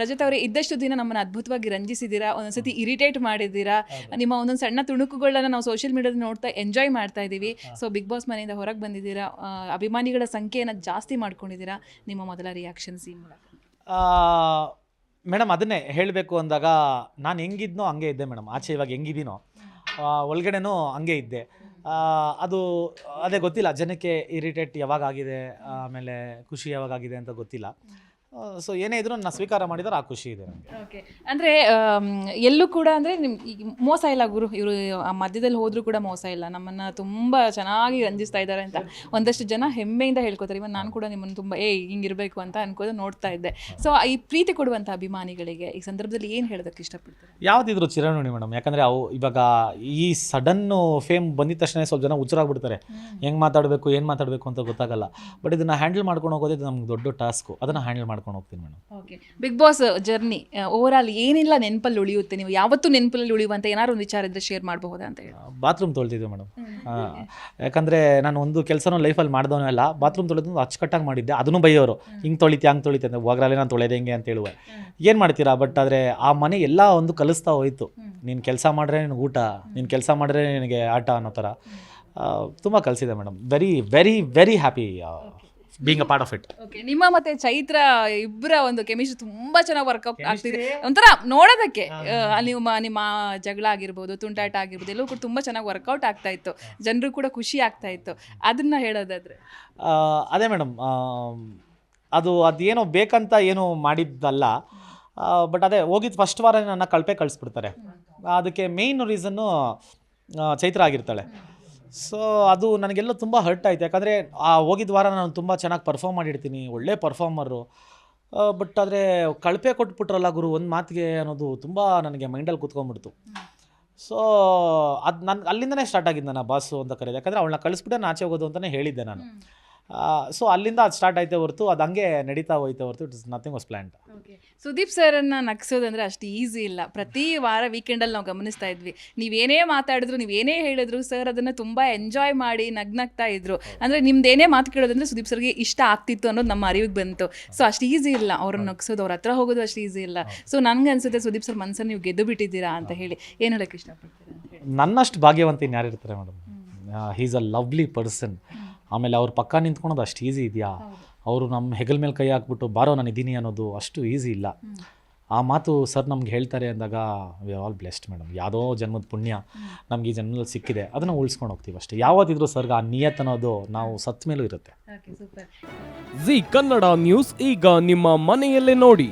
ರಜತ್ ಅವರೇ ಇದ್ದಷ್ಟು ದಿನ ನಮ್ಮನ್ನು ಅದ್ಭುತವಾಗಿ ರಂಜಿಸಿದ್ದೀರಾ ಒಂದೊಂದ್ಸತಿ ಇರಿಟೇಟ್ ಮಾಡಿದ್ದೀರಾ ನಿಮ್ಮ ಒಂದೊಂದು ಸಣ್ಣ ತುಣುಕುಗಳನ್ನ ನಾವು ಸೋಷಿಯಲ್ ಮೀಡಿಯಾದಲ್ಲಿ ನೋಡ್ತಾ ಎಂಜಾಯ್ ಮಾಡ್ತಾ ಇದ್ದೀವಿ ಸೊ ಬಿಗ್ ಬಾಸ್ ಮನೆಯಿಂದ ಹೊರಗೆ ಬಂದಿದ್ದೀರಾ ಅಭಿಮಾನಿಗಳ ಸಂಖ್ಯೆಯನ್ನು ಜಾಸ್ತಿ ಮಾಡ್ಕೊಂಡಿದ್ದೀರಾ ನಿಮ್ಮ ಮೊದಲ ರಿಯಾಕ್ಷನ್ ಈ ಮೂಲಕ ಮೇಡಮ್ ಅದನ್ನೇ ಹೇಳಬೇಕು ಅಂದಾಗ ನಾನು ಹೆಂಗಿದ್ನೋ ಹಂಗೆ ಇದ್ದೆ ಮೇಡಮ್ ಆಚೆ ಇವಾಗ ಹೆಂಗಿದ್ದೀನೋ ಒಳಗಡೆನೂ ಹಂಗೆ ಇದ್ದೆ. ಅದು ಅದೇ ಗೊತ್ತಿಲ್ಲ. ಜನಕ್ಕೆ ಇರಿಟೇಟ್ ಯಾವಾಗ ಆಗಿದೆ? ಆಮೇಲೆ ಖುಷಿ ಯಾವಾಗ ಆಗಿದೆ ಅಂತ ಗೊತ್ತಿಲ್ಲ. ಸೊ ಏನೇ ಇದ್ರೂ ನಾನು ಸ್ವೀಕಾರ ಮಾಡಿದ್ರೆ ಆ ಖುಷಿ ಇದೆ ನನಗೆ. ಓಕೆ ಅಂದರೆ ಎಲ್ಲೂ ಕೂಡ ಅಂದರೆ ನಿಮ್ಮ ಈಗ ಮೋಸ ಇಲ್ಲ ಗುರು ಇವರು ಆ ಮಧ್ಯದಲ್ಲಿ ಹೋದರೂ ಕೂಡ ಮೋಸ ಇಲ್ಲ. ನಮ್ಮನ್ನು ತುಂಬ ಚೆನ್ನಾಗಿ ರಂಜಿಸ್ತಾ ಇದ್ದಾರೆ ಅಂತ ಒಂದಷ್ಟು ಜನ ಹೆಮ್ಮೆಯಿಂದ ಹೇಳ್ಕೊತಾರೆ. ಇವನ್ ನಾನು ಕೂಡ ನಿಮ್ಮನ್ನು ತುಂಬ ಏ ಹಿಂಗಿರಬೇಕು ಅಂತ ಅನ್ಕೋದು ನೋಡ್ತಾ ಇದ್ದೆ. ಸೊ ಈ ಪ್ರೀತಿ ಕೊಡುವಂಥ ಅಭಿಮಾನಿಗಳಿಗೆ ಈ ಸಂದರ್ಭದಲ್ಲಿ ಏನು ಹೇಳೋದಕ್ಕೆ ಇಷ್ಟಪಡ್ತಾರೆ? ಯಾವುದಿದ್ರು ಚಿರಋಣಿ ಮೇಡಮ್ ಯಾಕಂದರೆ ಅವು ಇವಾಗ ಈ ಸಡನ್ನು ಫೇಮ್ ಬಂದಿದ ತಕ್ಷಣ ಸ್ವಲ್ಪ ಜನ ಹುಚ್ಚರಾಗ್ಬಿಡ್ತಾರೆ ಹೆಂಗೆ ಮಾತಾಡಬೇಕು ಏನು ಮಾತಾಡಬೇಕು ಅಂತ ಗೊತ್ತಾಗಲ್ಲ. ಬಟ್ ಇದನ್ನು ಹ್ಯಾಂಡಲ್ ಮಾಡ್ಕೊಂಡು ಹೋಗೋದೇ ನಮ್ಗೆ ದೊಡ್ಡ ಟಾಸ್ಕು. ಅದನ್ನು ಹ್ಯಾಂಡಲ್ ಮಾಡ್ಕೊಂಡು ಹೋಗ್ತೀನಿ madam. Okay big boss journey overall ಏನಿಲ್ಲ ನೆನಪಲ್ಲಿ ಉಳಿಯುತ್ತೆ? ನೀವು ಯಾವತ್ತೂ ನೆನಪಲ್ಲಿ ಉಳಿಯುವಂತ ಏನಾದ್ರು ಒಂದು ವಿಚಾರ ಇದ್ರೆ ಶೇರ್ ಮಾಡಬಹುದಾ ಅಂತ ಹೇಳಿ. ಬಾತ್ರೂಮ್ ತೊಳ್ತಿದ್ದೆ ಮೇಡಮ್. ಯಾಕಂದರೆ ನಾನು ಒಂದು ಕೆಲಸನೂ ಲೈಫಲ್ಲಿ ಮಾಡಿದವನು ಅಲ್ಲ ಬಾತ್ರೂಮ್ ತೊಳೆದು ಅಚ್ಚುಕಟ್ಟಾಗಿ ಮಾಡಿದ್ದೆ. ಅದನ್ನು ಬೈಯೋರು. ಹಿಂಗೆ ತೊಳಿತಿ ಹಂಗೆ ತೊಳಿತೆ ಅಂತ. ಹೋಗ್ರಲ್ಲೇ ನಾನು ತೊಳೆದೆ ಹೆಂಗೆ ಅಂತ ಹೇಳುವೆ. ಏನು ಮಾಡ್ತೀರಾ? ಬಟ್ ಆದರೆ ಆ ಮನೆ ಎಲ್ಲ ಒಂದು ಕಲಿಸ್ತಾ ಹೋಯಿತು. ನೀನು ಕೆಲಸ ಮಾಡಿದ್ರೆ ನಿನಗೆ ಊಟ ನೀನು ಕೆಲಸ ಮಾಡಿದ್ರೆ ನಿನಗೆ ಆಟ ಅನ್ನೋ ಥರ. ತುಂಬ ಕಲಿಸಿದೆ madam. Very very very happy being a part of it okay ನಿಮ್ಮ ಮತ್ತೆ ಚೈತ್ರ ಇಬ್ಬರ ಒಂದು ಕೆಮಿಸ್ಟ್ರಿ ತುಂಬಾ ಚೆನ್ನಾಗಿ ವರ್ಕೌಟ್ ಆಗ್ತಿದೆ. ಒಂಥರ ನೋಡೋದಕ್ಕೆ ಅಲ್ಲಿ ನಿಮ್ಮ ನಿಮ್ಮ ಜಗಳ ಆಗಿರ್ಬೋದು ತುಂಟಾಟ ಆಗಿರ್ಬೋದು ಎಲ್ಲವೂ ಕೂಡ ತುಂಬಾ ಚೆನ್ನಾಗಿ ವರ್ಕೌಟ್ ಆಗ್ತಾ ಇತ್ತು. ಜನರು ಕೂಡ ಖುಷಿ ಆಗ್ತಾ ಇತ್ತು. ಅದನ್ನ ಹೇಳೋದಾದ್ರೆ. ಅದೇ ಮೇಡಮ್ ಅದು ಅದೇನೋ ಬೇಕಂತ ಏನು ಮಾಡಿದ್ದಲ್ಲ. ಬಟ್ ಅದೇ ಹೋಗಿದ್ದು ಫಸ್ಟ್ ವಾರ ನನ್ನ ಕಳಪೆ ಕಳಿಸ್ಬಿಡ್ತಾರೆ. ಅದಕ್ಕೆ ಮೇಯ್ನ್ ರೀಸನ್ನು ಚೈತ್ರ ಆಗಿರ್ತಾಳೆ. ಸೊ ಅದು ನನಗೆಲ್ಲ ತುಂಬ ಹರ್ಟ್ ಆಯಿತು. ಯಾಕಂದರೆ ಆ ಹೋಗಿದ್ದ ವಾರ ನಾನು ತುಂಬ ಚೆನ್ನಾಗಿ ಪರ್ಫಾರ್ಮ್ ಮಾಡಿರ್ತೀನಿ, ಒಳ್ಳೆ ಪರ್ಫಾರ್ಮರು ಬಟ್ ಆದರೆ ಕಳಪೆ ಕೊಟ್ಬಿಟ್ರಲ್ಲ ಗುರು, ಒಂದು ಮಾತಿಗೆ ಅನ್ನೋದು ತುಂಬ ನನಗೆ ಮೈಂಡಲ್ಲಿ ಕೂತ್ಕೊಂಡ್ಬಿಡ್ತು. ಸೊ ಅದು ನನ್ನ ಅಲ್ಲಿಂದನೇ ಸ್ಟಾರ್ಟ್ ಆಗಿದ್ದು ನಾನು ಬಾಸು ಅಂತ ಕರೆಯೋದು. ಯಾಕಂದರೆ ಅವಳನ್ನ ಕಳಿಸ್ಬಿಟ್ಟೆ, ನಾನು ಆಚೆ ಹೋಗೋದು ಅಂತಲೇ ಹೇಳಿದ್ದೆ ನಾನು. ಸೊ ಅಲ್ಲಿಂದ ಅದು ಸ್ಟಾರ್ಟ್ ಆಯ್ತೆ ಹೊರತು ಅದು ಹಂಗೆ ನಡೀತಾ ಹೋಯ್ತೆ ಹೊರತು it is nothing was plant Sudeep ಸರನ್ನು ನಗ್ಸೋದಂದ್ರೆ ಅಷ್ಟು ಈಸಿ ಇಲ್ಲ. ಪ್ರತಿ ವಾರ ವೀಕೆಂಡಲ್ಲಿ ನಾವು ಗಮನಿಸ್ತಾ ಇದ್ವಿ. ನೀವೇನೇ ಮಾತಾಡಿದ್ರು ನೀವೇನೇ ಹೇಳಿದ್ರು ಸರ್ ಅದನ್ನು ತುಂಬ ಎಂಜಾಯ್ ಮಾಡಿ ನಗ್ನಗ್ತಾ ಇದ್ರು. ಅಂದರೆ ನಿಮ್ದೇನೇ ಮಾತು ಕೇಳೋದಂದ್ರೆ ಸುದೀಪ್ ಸರ್ಗೆ ಇಷ್ಟ ಆಗ್ತಿತ್ತು ಅನ್ನೋದು ನಮ್ಮ ಅರಿವಿಗೆ ಬಂತು. ಸೊ ಅಷ್ಟು ಈಸಿ ಇಲ್ಲ. ಅವ್ರನ್ನ ನಗ್ಸೋದು ಅವ್ರ ಹತ್ರ ಹೋಗೋದು ಅಷ್ಟು ಈಸಿ ಇಲ್ಲ. ಸೊ ನನಗೆ ಅನ್ಸುತ್ತೆ ಸುದೀಪ್ ಸರ್ ಮನಸ್ಸನ್ನು ನೀವು ಗೆದ್ದು ಬಿಟ್ಟಿದ್ದೀರಾ ಅಂತ ಹೇಳಿ. ಏನು ಹೇಳಕ್ಕೆ ಇಷ್ಟಪಡ್ತೀರಾ ನನ್ನಷ್ಟು ಭಾಗ್ಯವಂತ ಇನ್ನು ಯಾರಿರ್ತಾರೆ madam he's a lovely person ಆಮೇಲೆ ಅವ್ರ ಪಕ್ಕ ನಿಂತ್ಕೊಳೋದು ಅಷ್ಟು ಈಸಿ ಇದೆಯಾ? ಅವರು ನಮ್ಮ ಹೆಗಲ ಮೇಲೆ ಕೈ ಹಾಕ್ಬಿಟ್ಟು ಬಾರೋ ನಾನು ಇದ್ದೀನಿ ಅನ್ನೋದು ಅಷ್ಟು ಈಸಿ ಇಲ್ಲ. ಆ ಮಾತು ಸರ್ ನಮ್ಗೆ ಹೇಳ್ತಾರೆ ಅಂದಾಗ ವಿ ಆಲ್ ಬ್ಲೆಸ್ಡ್ ಮೇಡಮ್ ಯಾವುದೋ ಜನ್ಮದ ಪುಣ್ಯ ನಮ್ಗೆ ಈ ಜನ್ಮದಲ್ಲಿ ಸಿಕ್ಕಿದೆ. ಅದನ್ನು ಉಳಿಸ್ಕೊಂಡು ಹೋಗ್ತೀವಿ ಅಷ್ಟೇ. ಯಾವತ್ತಿದ್ರೂ ಸರ್ಗೆ ಆ ನಿಯತ್ ಅನ್ನೋದು ನಾವು ಸತ್ ಮೇಲೂ ಇರುತ್ತೆ. Okay super Zee Kannada news ಈಗ ನಿಮ್ಮ ಮನೆಯಲ್ಲೇ ನೋಡಿ.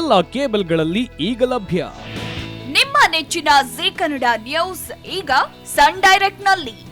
ಎಲ್ಲ ಕೇಬಲ್ಗಳಲ್ಲಿ ಈಗ ಲಭ್ಯ. ನಿಮ್ಮ ನೆಚ್ಚಿನ ಜಿ ಕನ್ನಡ ನ್ಯೂಸ್ ಈಗ ಸನ್ ಡೈರೆಕ್ಟ್ನಲ್ಲಿ